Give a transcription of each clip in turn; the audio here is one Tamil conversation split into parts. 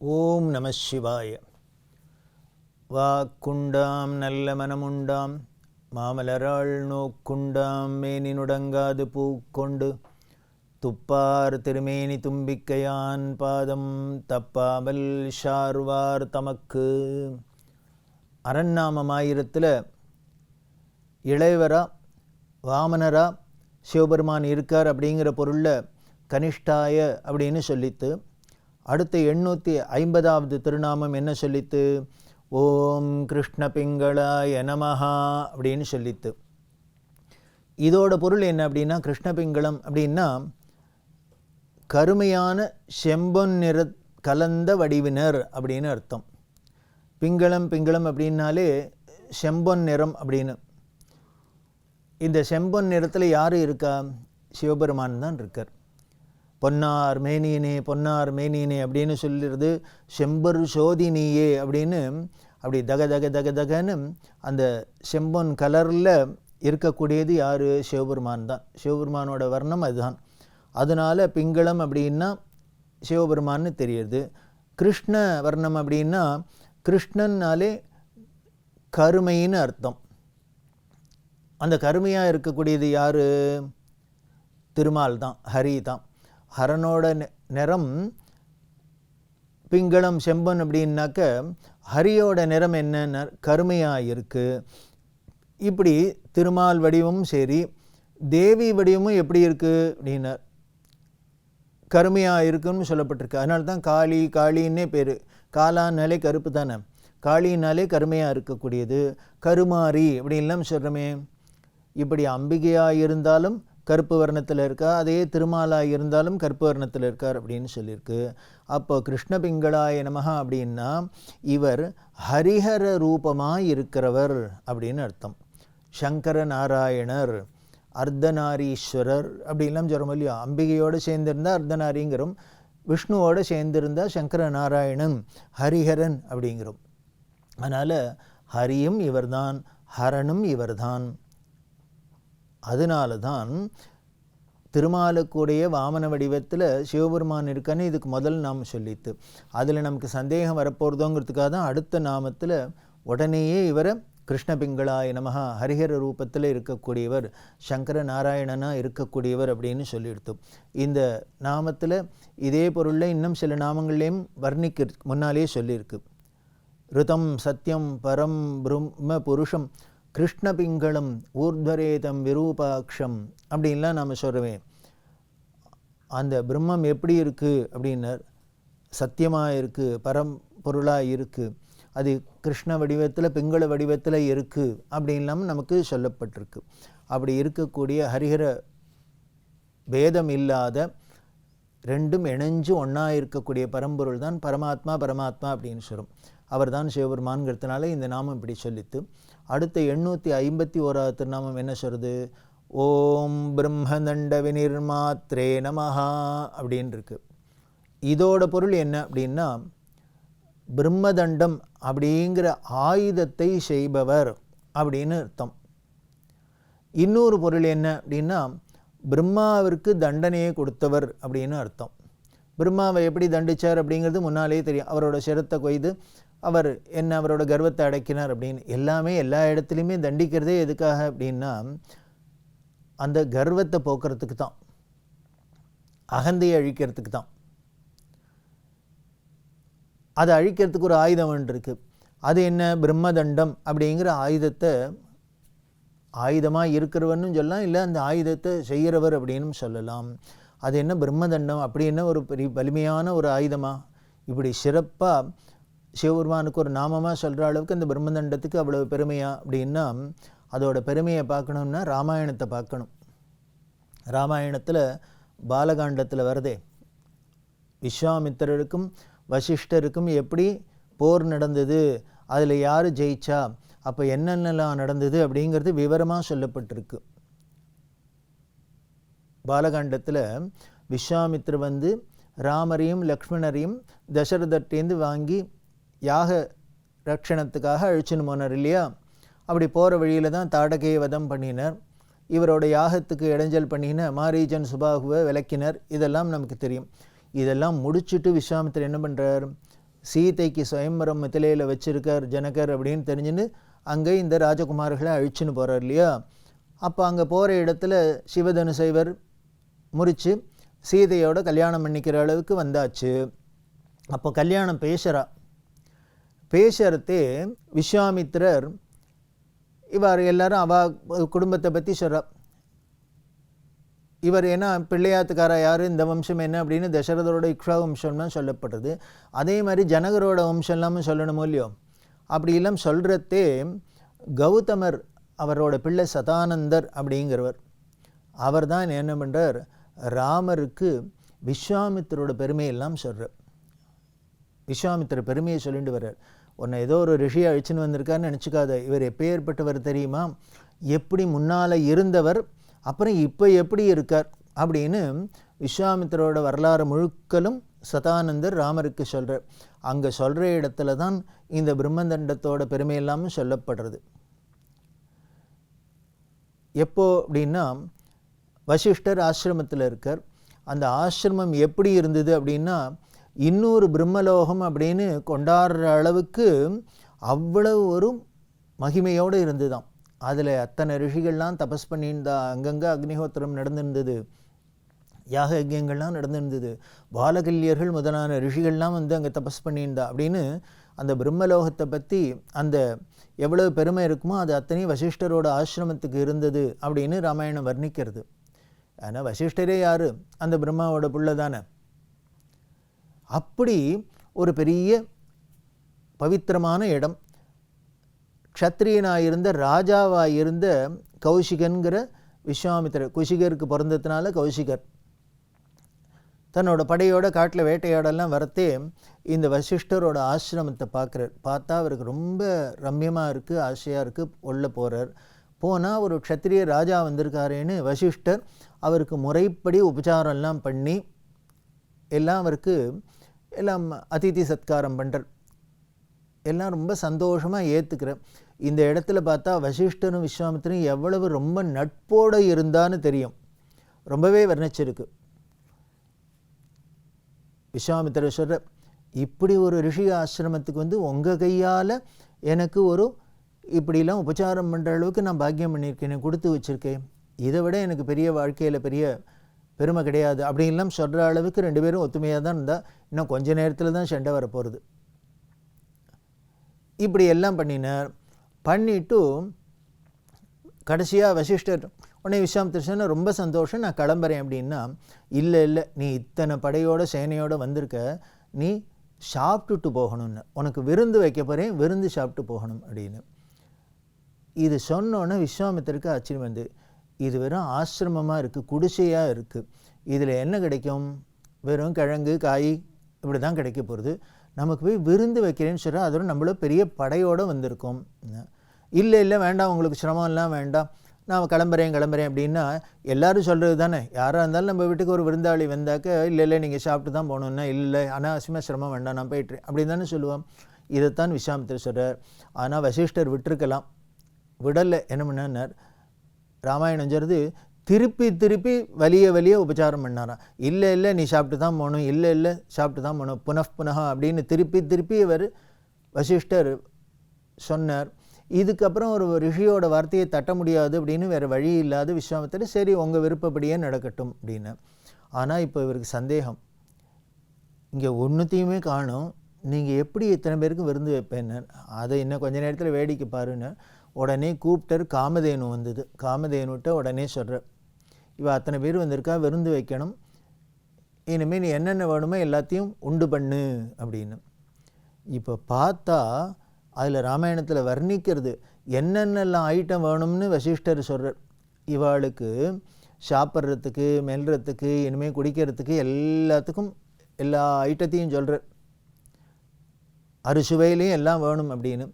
ஓம் நம சிவாய. வாக்குண்டாம் நல்ல மனமுண்டாம். மாமலராள் நோக்குண்டாம் மேனி நுடங்காது பூக்கொண்டு. துப்பார் திருமேனி தும்பிக்கையான் பாதம் தப்பாமல் ஷார்வார் தமக்கு. அரண்நாமமாயிரத்தில் இளையவரா வாமனரா சிவபெருமான் இருக்கார் அப்படிங்கிற பொருளில் கனிஷ்டாய அப்படின்னு சொல்லித்து அடுத்த எண்ணூற்றி ஐம்பதாவது திருநாமம் என்ன சொல்லித்து? ஓம் கிருஷ்ண பிங்களாய நமஹா அப்படின்னு சொல்லித்து. இதோட பொருள் என்ன அப்படின்னா கிருஷ்ண பிங்களம் அப்படின்னா கருமையான செம்பொன் நிற கலந்த வடிவினர் அப்படின்னு அர்த்தம். பிங்களம் பிங்களம் அப்படின்னாலே செம்பொன் நிறம் அப்படின்னு. இந்த செம்பொன் நிறத்தில் யார் இருக்கா? சிவபெருமான் தான் இருக்கார். பொன்னார் மேனியனே பொன்னார் மேனியனே அப்படின்னு சொல்லிடுறது செம்பர் சோதினியே அப்படின்னு அப்படி தக தக தக தகன்னு அந்த செம்பொன் கலரில் இருக்கக்கூடியது யார்? சிவபெருமான் தான். சிவபெருமானோட வர்ணம் அதுதான். அதனால் பிங்களம் அப்படின்னா சிவபெருமான்னு தெரியுது. கிருஷ்ண வர்ணம் அப்படின்னா கிருஷ்ணன்னாலே கருமைன்னு அர்த்தம். அந்த கருமையாக இருக்கக்கூடியது யார்? திருமால் தான் ஹரி தான். ஹரனோட நிறம் பிங்களம் செம்பன் அப்படின்னாக்க ஹரியோட நிறம் என்ன கருமையாக இருக்குது இப்படி திருமால் வடிவமும் சரி தேவி வடிவமும் எப்படி இருக்குது அப்படின்னார். கருமையாக இருக்குன்னு சொல்லப்பட்டிருக்கு. அதனால தான் காளி காளின்னே பேர். காலான்னாலே கருப்பு தானே. காளினாலே கருமையாக இருக்கக்கூடியது. கருமாரி அப்படின்லாம் சொல்கிறோமே இப்படி அம்பிகையாக இருந்தாலும் கருப்பு வர்ணத்தில் இருக்கா? அதே திருமாலாக இருந்தாலும் கருப்பு வர்ணத்தில் இருக்கார் அப்படின்னு சொல்லியிருக்கு. அப்போ கிருஷ்ண பிங்களாய நமகா அப்படின்னா இவர் ஹரிஹர ரூபமாக இருக்கிறவர் அப்படின்னு அர்த்தம். சங்கர நாராயணர் அர்த்தநாரீஸ்வரர் அப்படின்லாம் சொல்கிறோம் இல்லையா? அம்பிகையோடு சேர்ந்திருந்தால் அர்த்தநாரிங்கிறோம். விஷ்ணுவோடு சேர்ந்திருந்தால் சங்கர நாராயணன் ஹரிஹரன் அப்படிங்கிறோம். அதனால் ஹரியும் இவர்தான் ஹரனும் இவர்தான். அதனால தான் திருமாலுக்குடைய வாமன வடிவத்தில் சிவபெருமான் இருக்கான்னு இதுக்கு முதல் நாம் சொல்லித்து அதில் நமக்கு சந்தேகம் வரப்போகிறதோங்கிறதுக்காக தான் அடுத்த நாமத்தில் உடனேயே இவரை கிருஷ்ணபிங்களா பிங்களாய ஹரிஹர ரூபத்தில் இருக்கக்கூடியவர் சங்கர நாராயணனாக இருக்கக்கூடியவர் அப்படின்னு சொல்லியிருத்தோம் இந்த நாமத்தில் இதே பொருளில் இன்னும் சில நாமங்கள்லேயும் வர்ணிக்க முன்னாலேயே சொல்லியிருக்கு. ருதம் சத்யம் பரம் பிரம்ம புருஷம் கிருஷ்ணபிங்களம் ஊர்த்வரேதம் விரூபாட்சம் அப்படின்லாம் நாம் சொல்கிறவேன் அந்த பிரம்மம் எப்படி இருக்குது அப்படின்னர். சத்தியமாக இருக்குது பரம் பொருளாக இருக்குது அது கிருஷ்ண வடிவத்தில் பிங்கள வடிவத்தில் இருக்குது அப்படின்லாம் நமக்கு சொல்லப்பட்டிருக்கு. அப்படி இருக்கக்கூடிய ஹரிஹர பேதம் இல்லாத ரெண்டும் இணைஞ்சு ஒன்றா இருக்கக்கூடிய பரம்பொருள் தான் பரமாத்மா பரமாத்மா அப்படின்னு சொல்கிறோம் அவர் தான் சிவபெருமான்கிறதுனால இந்த நாமம் இப்படி சொல்லித்து அடுத்த எண்ணூற்றி ஐம்பத்தி ஓராவது திருநாமம் என்ன சொல்கிறது ஓம் பிரம்மதண்ட வினிர்மாத்ரே நமஹா அப்படின்னு இருக்கு இதோட பொருள் என்ன அப்படின்னா பிரம்மதண்டம் அப்படிங்கிற ஆயுதத்தை செய்பவர் அப்படின்னு அர்த்தம். இன்னொரு பொருள் என்ன அப்படின்னா பிரம்மாவிற்கு தண்டனையை கொடுத்தவர் அப்படின்னு அர்த்தம். பிரம்மாவை எப்படி தண்டிச்சார் அப்படிங்கிறது முன்னாலே தெரியும். அவரோட சிரத்தை கொய்து அவர் என்ன அவரோட கர்வத்தை அடைக்கினார் அப்படின்னு எல்லாமே எல்லா இடத்துலையுமே தண்டிக்கிறதே எதுக்காக அப்படின்னா அந்த கர்வத்தை போக்குறதுக்கு தான். அகந்தையை அழிக்கிறதுக்கு தான். அதை அழிக்கிறதுக்கு ஒரு ஆயுதம் ஒன்று இருக்குது அது என்ன? பிரம்மதண்டம் அப்படிங்கிற ஆயுதத்தை ஆயுதமாக இருக்கிறவன்னு சொல்லலாம் இல்லை அந்த ஆயுதத்தை செய்கிறவர் அப்படின்னு சொல்லலாம். அது என்ன? பிரம்மதண்டம் அப்படி என்ன ஒரு பெரிய வலிமையான ஒரு ஆயுதமா? இப்படி சிறப்பாக சிவபெருமானுக்கு ஒரு நாமமாக சொல்கிற அளவுக்கு இந்த பிரம்மதண்டத்துக்கு அவ்வளோ பெருமையா? அப்படின்னா அதோட பெருமையை பார்க்கணும்னா ராமாயணத்தை பார்க்கணும். ராமாயணத்தில் பாலகாண்டத்தில் வருதே. விஸ்வாமித்திரருக்கும் வசிஷ்டருக்கும் எப்படி போர் நடந்தது அதில் யார் ஜெயிச்சா அப்போ என்னென்னலாம் நடந்தது அப்படிங்கிறது விவரமாக சொல்லப்பட்டிருக்கு. பாலகாண்டத்தில் விஸ்வாமித்ரர் வந்து ராமரையும் லக்ஷ்மணரையும் தசரதட்டேந்து வாங்கி யாக ரட்சணத்துக்காக அழிச்சுன்னு போனார் இல்லையா? அப்படி போகிற வழியில் தான் தாடகையை வதம் பண்ணினார். இவரோட யாகத்துக்கு இடைஞ்சல் பண்ணின மாரீஜன் சுபாகுவை விளக்கினர். இதெல்லாம் நமக்கு தெரியும். இதெல்லாம் முடிச்சுட்டு விஸ்வாமித்திரர் என்ன பண்ணுறார் சீதைக்கு சுயம்பரம் மித்திலையில் வச்சிருக்கார் ஜனகர் அப்படின்னு தெரிஞ்சுன்னு அங்கே இந்த ராஜகுமார்களை அழிச்சுன்னு போகிறார் இல்லையா? அப்போ அங்கே போகிற இடத்துல சிவதனு சைவர் முறித்து சீதையோட கல்யாணம் பண்ணிக்கிற அளவுக்கு வந்தாச்சு. அப்போ கல்யாணம் பேசுகிறா பேசுகிறதே விஸ்வாமித்திரர். இவர் எல்லாரும் அவ குடும்பத்தை பற்றி சொல்கிறா இவர் என்ன பிள்ளையாத்துக்காரா யார் இந்த வம்சம் என்ன அப்படின்னு தசரதரோட இக்ஷா வம்சம்லாம் சொல்லப்படுறது. அதே மாதிரி ஜனகரோட வம்சம் இல்லாமல் சொல்லணுமோ இல்லையோ? அப்படி எல்லாம் சொல்கிறதே கௌதமர் அவரோட பிள்ளை சதானந்தர் அப்படிங்கிறவர். அவர் தான் என்ன பண்ணுறார் ராமருக்கு விஸ்வாமித்தரோட பெருமையெல்லாம் சொல்கிறார் விஸ்வாமித்திர பெருமையை சொல்லிட்டு வர்றார். உன்னை ஏதோ ஒரு ரிஷியை அழிச்சுன்னு வந்திருக்காருன்னு நினச்சிக்காத. இவர் எப்பேற்பட்டவர் தெரியுமா? எப்படி முன்னால் இருந்தவர் அப்புறம் இப்போ எப்படி இருக்கார் அப்படின்னு விஸ்வாமித்திரோட வரலாறு முழுக்கலும் சதானந்தர் ராமருக்கு சொல்கிறார் அங்கே சொல்கிற இடத்துல தான் இந்த பிரம்மதண்டத்தோட பெருமையெல்லாமும் சொல்லப்படுறது. எப்போ அப்படின்னா வசிஷ்டர் ஆசிரமத்தில் இருக்கார். அந்த ஆசிரமம் எப்படி இருந்தது அப்படின்னா இன்னொரு பிரம்மலோகம் அப்படின்னு கொண்டாடுற அளவுக்கு அவ்வளவு ஒரு மகிமையோடு இருந்துதான். அதில் அத்தனை ரிஷிகள்லாம் தபஸ் பண்ணியிருந்தா அங்கங்கே அக்னிஹோத்திரம் நடந்திருந்தது. யாக யஜ்யங்கள்லாம் நடந்திருந்தது. பாலகல்யர்கள் முதலான ரிஷிகள்லாம் வந்து அங்கே தபஸ் பண்ணியிருந்தா அப்படின்னு அந்த பிரம்மலோகத்தை பற்றி அந்த எவ்வளவு பெருமை இருக்குமோ அது அத்தனையும் வசிஷ்டரோட ஆசிரமத்துக்கு இருந்தது அப்படின்னு ராமாயணம் வர்ணிக்கிறது. ஆனால் வசிஷ்டரே யார்? அந்த பிரம்மாவோட புள்ள தானே. அப்படி ஒரு பெரிய பவித்திரமான இடம். க்ஷத்ரியனாக இருந்த ராஜாவாக இருந்த கௌஷிகன்கிற விஸ்வாமித்திரர் குஷிகருக்கு பிறந்ததுனால கௌஷிகர் தன்னோட படையோட காட்டில் வேட்டையாடெல்லாம் வரத்தே இந்த வசிஷ்டரோட ஆசிரமத்தை பார்க்குறார். பார்த்தா அவருக்கு ரொம்ப ரம்யமாக இருக்குது ஆசையாக இருக்குது உள்ளே போகிறார் போனால் ஒரு க்ஷத்திரிய ராஜா வந்திருக்காருன்னு வசிஷ்டர் அவருக்கு முறைப்படி உபச்சாரம்லாம் பண்ணி எல்லாம் அவருக்கு எல்லாம் அதிதி சத்காரம் பண்ணுறார் எல்லாம் ரொம்ப சந்தோஷமாக ஏற்றுக்கிற இந்த இடத்துல பார்த்தா வசிஷ்டனும் விஸ்வாமித்திரனும் எவ்வளவு ரொம்ப நட்போடு இருந்தான்னு தெரியும். ரொம்பவே வர்ணிச்சிருக்கு. விஸ்வாமித்திர சொல்கிற இப்படி ஒரு ரிஷி ஆசிரமத்துக்கு வந்து உங்கள் கையால் எனக்கு ஒரு இப்படிலாம் உபச்சாரம் பண்ணுற அளவுக்கு நான் பாக்கியம் பண்ணியிருக்கேன் கொடுத்து வச்சுருக்கேன். இதை விட எனக்கு பெரிய வாழ்க்கையில் பெரிய பெருமை கிடையாது. அப்படின்லாம் சொல்கிற அளவுக்கு ரெண்டு பேரும் ஒத்துமையாக தான் இருந்தால் இன்னும் கொஞ்ச நேரத்தில் தான் சண்டை வரப்போகிறது இப்படி எல்லாம் பண்ணினார். பண்ணிட்டு கடைசியாக வசிஷ்டர் உடனே விஸ்வாமித்திர சொன்ன ரொம்ப சந்தோஷம் நான் கிளம்புறேன் அப்படின்னா இல்லை இல்லை நீ இத்தனை படையோட சேனையோடு வந்திருக்க. நீ சாப்பிட்டுட்டு போகணும்னு. உனக்கு விருந்து வைக்க போகிறேன் விருந்து சாப்பிட்டு போகணும் அப்படின்னு. இது சொன்னோன்னே விஸ்வாமித்திற்கு ஆச்சரியம் வந்து. இது வெறும் ஆசிரமமாக இருக்குது குடிசையாக இருக்குது இதில் என்ன கிடைக்கும்? வெறும் கிழங்கு காய் இப்படி தான் கிடைக்க போகிறது நமக்கு போய் விருந்து வைக்கிறேன்னு சொல்கிறா அதோட நம்மள பெரிய படையோடு வந்திருக்கோம். இல்லை இல்லை வேண்டாம் உங்களுக்கு சிரமம்லாம் வேண்டாம். நான் கிளம்புறேன் கிளம்புறேன் அப்படின்னா எல்லாரும் சொல்கிறது தானே யாராக இருந்தாலும் நம்ம வீட்டுக்கு ஒரு விருந்தாளி வந்தாக்க இல்லை இல்லை நீங்கள் சாப்பிட்டு தான் போகணுன்னா இல்லை அனாவசியமாக சிரமம் வேண்டாம் நான் போயிட்டுறேன் அப்படின்னு தானே சொல்லுவோம் இதைத்தான் விஸ்வாமித்திர சொல்கிறார் ஆனால் வசிஷ்டர் விட்டுருக்கலாம். விடலை. என்ன பண்ணார் ராமாயணம் சொல்கிறது திருப்பி திருப்பி வலிய வலிய உபச்சாரம் பண்ணாராம் இல்லை இல்லை நீ சாப்பிட்டு தான் போகணும். இல்லை இல்லை சாப்பிட்டு தான் போகணும். புனః புனகா அப்படின்னு திருப்பி திருப்பி இவர் வசிஷ்டர் சொன்னார். இதுக்கப்புறம் ஒரு ரிஷியோட வார்த்தையை தட்ட முடியாது அப்படின்னு வேறு வழி இல்லாத விஸ்வாமத்தில் சரி உங்கள் விருப்பப்படியே நடக்கட்டும் அப்படின்னு. ஆனால் இப்போ இவருக்கு சந்தேகம். இங்கே ஒன்றுத்தையுமே காணும். நீங்கள் எப்படி இத்தனை பேருக்கு விருந்து வைப்பேன்னு. அதை இன்னும் கொஞ்ச நேரத்தில் வேடிக்கை பாருன்னு. உடனே கூப்பிட்டர் காமதேனு வந்தது. காமதேனுட்ட உடனே சொல்கிற இவள் அத்தனை பேர் வந்திருக்கா விருந்து வைக்கணும். இனிமேல் நீ என்னென்ன வேணுமோ எல்லாத்தையும் உண்டு பண்ணு அப்படின்னு. இப்போ பார்த்தா அதில் ராமாயணத்தில் வர்ணிக்கிறது என்னென்னலாம் ஐட்டம் வேணும்னு வசிஷ்டர் சொல்கிறார் இவாளுக்கு சாப்பிட்றதுக்கு மெல்றதுக்கு இனிமேல் குடிக்கிறதுக்கு எல்லாத்துக்கும் எல்லா ஐட்டத்தையும் சொல்கிறார் அறுசுவையிலையும் எல்லாம் வேணும் அப்படின்னு.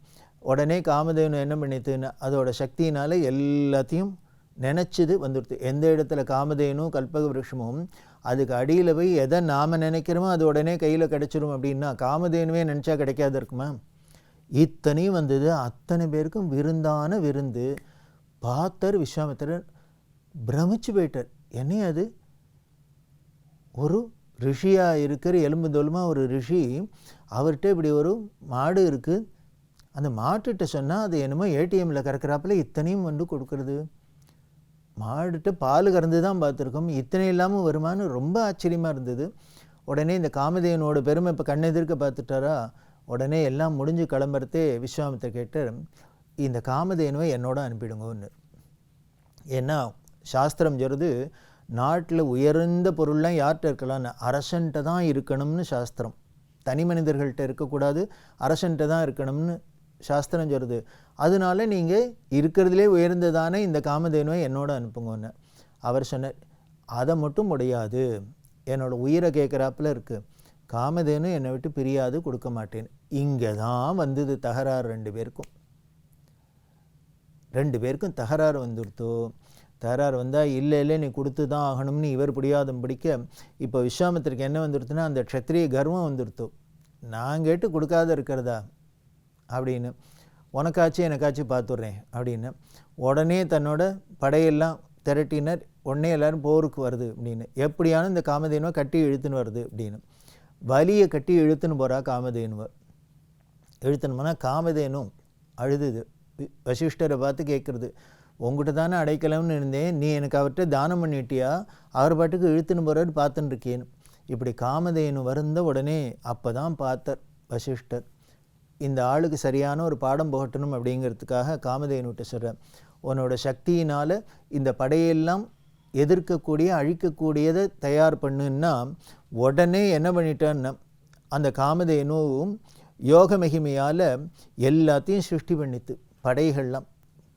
உடனே காமதேவன் என்ன பண்ணித்துன்னு அதோட சக்தியினால் எல்லாத்தையும் நினச்சது வந்துடுது. எந்த இடத்துல காமதேனும் கல்பக விருஷமும் அதுக்கு அடியில் போய் எதை நாம் நினைக்கிறோமோ அது உடனே கையில் கிடச்சிரும் அப்படின்னா காமதேனுவே நினச்சா கிடைக்காது இருக்குமா? இத்தனையும் வந்தது அத்தனை பேருக்கும் விருந்தான விருந்து. பார்த்தர் விஸ்வாமித்திரர் பிரமிச்சு போயிட்டார். என்ன அது? ஒரு ரிஷியாக இருக்கிற எலும்பு தோலுமாக ஒரு ரிஷி அவர்கிட்ட இப்படி ஒரு மாடு இருக்குது அந்த மாட்டுகிட்ட சொன்னால் அது என்னமோ ஏடிஎம்மில் கறக்கிறாப்புல இத்தனையும் வந்து கொடுக்குறது. மாடுகிட்ட பால் கறந்து தான் பார்த்துருக்கோம். இத்தனை இல்லாமல் வருமானு ரொம்ப ஆச்சரியமாக இருந்தது. உடனே இந்த காமதேவனோட பெருமை இப்போ கண்ணெதிர்க்க பார்த்துட்டாரா? உடனே எல்லாம் முடிஞ்சு கிளம்புறதே விஸ்வாமித்திர கேட்டு இந்த காமதேனுவை என்னோட அனுப்பிடுங்கன்னு. ஏன்னா சாஸ்திரம் சொல்கிறது நாட்டில் உயர்ந்த பொருள்லாம் யார்கிட்ட இருக்கலாம்னு? அரசன்ட்ட தான் இருக்கணும்னு சாஸ்திரம். தனி மனிதர்கள்ட்ட இருக்கக்கூடாது அரசன்ட்ட தான் இருக்கணும்னு சாஸ்திரம் சொல்கிறது அதனால நீங்கள் இருக்கிறதுலே உயர்ந்ததானே இந்த காமதேனுவை என்னோட அனுப்புங்கன்னு. அவர் சொன்னார் அதை மட்டும் முடியாது என்னோடய உயிரை கேட்குறாப்புல இருக்குது காமதேனு என்னை விட்டு பிரியாது கொடுக்க மாட்டேன். இங்கே தான் வந்தது தகராறு ரெண்டு பேருக்கும். ரெண்டு பேருக்கும் தகராறு வந்துடுத்தோ தகராறு வந்தால் இல்லை இல்லை நீ கொடுத்து தான் ஆகணும்னு இவர் பிடியாதும் பிடிக்க இப்போ விஸ்வாமித்திற்கு என்ன வந்துடுத்துன்னா அந்த க்ஷத்திரிய கர்வம் வந்துடுத்தோ நான் கேட்டு கொடுக்காத இருக்கிறதா? அப்படின்னு உனக்காச்சும் எனக்காச்சும் பார்த்துட்றேன் அப்படின்னு உடனே தன்னோட படையெல்லாம் திரட்டினர். உடனே எல்லாரும் போருக்கு வருது அப்படின்னு எப்படியான இந்த காமதேனுவை கட்டி இழுத்துன்னு வருது அப்படின்னு. வலியை கட்டி இழுத்துன்னு போகிறா காமதேனுவை. இழுத்துன்னு போனால் காமதேனும் அழுதுது வசிஷ்டரை பார்த்து கேட்குறது உங்ககிட்ட தானே அடைக்கலம்னு இருந்தேன். நீ எனக்கு அவர்கிட்ட தானம் பண்ணிட்டியா? அவர் பாட்டுக்கு இழுத்துன்னு போகிறாரு பார்த்துன்னு இருக்கேன் இப்படி காமதேனு வருந்த உடனே அப்போ தான் பார்த்தார் வசிஷ்டர். இந்த ஆளுக்கு சரியான ஒரு பாடம் புகட்டணும் அப்படிங்கிறதுக்காக காமதேனுகிட்ட சொல்கிறேன் உன்னோட சக்தியினால் இந்த படையெல்லாம் எதிர்க்கக்கூடிய அழிக்கக்கூடியதை தயார் பண்ணுன்னா உடனே என்ன பண்ணிட்டான்னா அந்த காமதேனுவும் யோக மகிமையால் எல்லாத்தையும் சிருஷ்டி பண்ணித்து படைகள்லாம்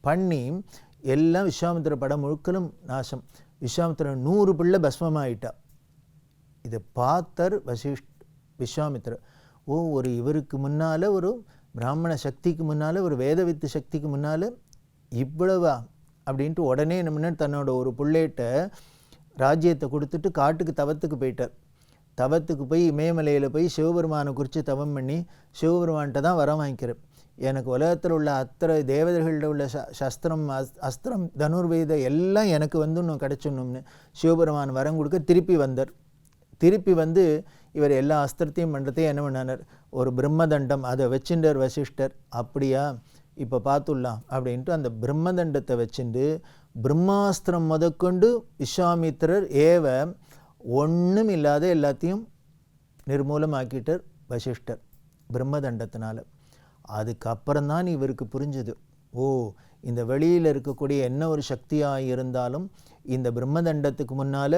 பண்ணி எல்லாம் விஸ்வாமித்திர படம் முழுக்கலும் நாசம். விஸ்வாமித்திரன் நூறு பிள்ளை பஸ்மமாயிட்டா. இதை பார்த்தர் வசிஷ்ட் விஸ்வாமித்திரர். ஓ ஒரு இவருக்கு முன்னால் ஒரு பிராமண சக்திக்கு முன்னால் ஒரு வேதவித்து சக்திக்கு முன்னால் இவ்வளவா அப்படின்ட்டு உடனே என்ன தன்னோட ஒரு புள்ளேட்ட ராஜ்யத்தை கொடுத்துட்டு காட்டுக்கு தவத்துக்கு போயிட்டார். தவத்துக்கு போய் இமயமலையில் போய் சிவபெருமானை குறித்து தவம் பண்ணி சிவபெருமான்கிட்ட தான் வரம் வாங்கிக்கிறேன் எனக்கு உலகத்தில் உள்ள அத்தனை தேவதைகளில் உள்ள ச சஸ்திரம் அஸ் அஸ்திரம் தனுர்வேத எல்லாம் எனக்கு வந்து இன்னும் கிடச்சிடணும்னு சிவபெருமான் வரம் கொடுக்க திருப்பி வந்தார். திருப்பி வந்து இவர் எல்லா அஸ்திரத்தையும் பண்ணுறதையும் என்ன பண்ணார்? ஒரு பிரம்மதண்டம் அதை வச்சுட்டார் வசிஷ்டர். அப்படியா? இப்போ பார்த்துடலாம் அப்படின்ட்டு அந்த பிரம்மதண்டத்தை வச்சுண்டு பிரம்மாஸ்திரம் முதற்கொண்டு விஸ்வாமித்திரர் ஏவ ஒன்றும் இல்லாத எல்லாத்தையும் நிர்மூலமாக்கிட்டார் வசிஷ்டர் பிரம்மதண்டத்தினால. அதுக்கப்புறம் தான் இவருக்கு புரிஞ்சுது. ஓ இந்த வெளியில் இருக்கக்கூடிய என்ன ஒரு சக்தியாக இருந்தாலும் இந்த பிரம்மதண்டத்துக்கு முன்னால்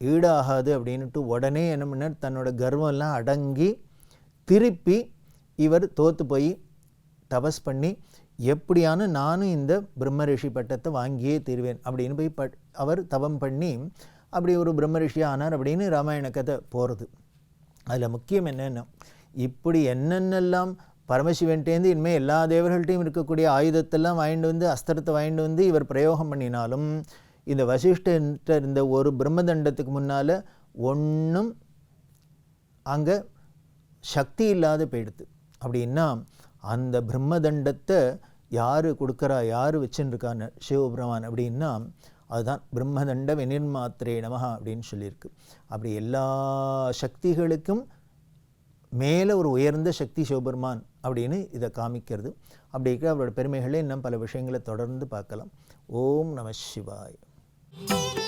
ஈடாகாது அப்படின்ட்டு உடனே என்ன பண்ணார்? தன்னோட கர்வம்லாம் அடங்கி திருப்பி இவர் தோற்று போய் தபஸ் பண்ணி எப்படியான நானும் இந்த பிரம்ம ரிஷி பட்டத்தை வாங்கியே தீர்வேன் அப்படின்னு போய் பட் அவர் தவம் பண்ணி அப்படி ஒரு பிரம்ம ரிஷி ஆனார் அப்படின்னு ராமாயண கதை போகிறது அதில் முக்கியம் என்னென்னா இப்படி என்னென்னலாம் பரமசிவன்ட்டேந்து இனிமேல் எல்லா தேவர்கள்ட்டையும் இருக்கக்கூடிய ஆயுதத்தெல்லாம் வாங்கிட்டு வந்து அஸ்திரத்தை வாங்கிட்டு வந்து இவர் பிரயோகம் பண்ணினாலும் இந்த வசிஷ்டன்ட்ட இருந்த ஒரு பிரம்மதண்டத்துக்கு முன்னால் ஒன்றும் அங்கே சக்தி இல்லாத போயிடுது. அப்படின்னா அந்த பிரம்மதண்டத்தை யார் கொடுக்குறா யார் வச்சுருக்கான்னு சிவபிரமான் அப்படின்னா அதுதான் பிரம்மதண்ட வினிர்மாத்திரே நமகா அப்படின்னு சொல்லியிருக்கு. அப்படி எல்லா சக்திகளுக்கும் மேலே ஒரு உயர்ந்த சக்தி சிவபெருமான் அப்படின்னு இதை காமிக்கிறது. அப்படி இருக்கிற அவரோட பெருமைகளை இன்னும் பல விஷயங்களை தொடர்ந்து பார்க்கலாம். ஓம் நம சிவாய். Thank you.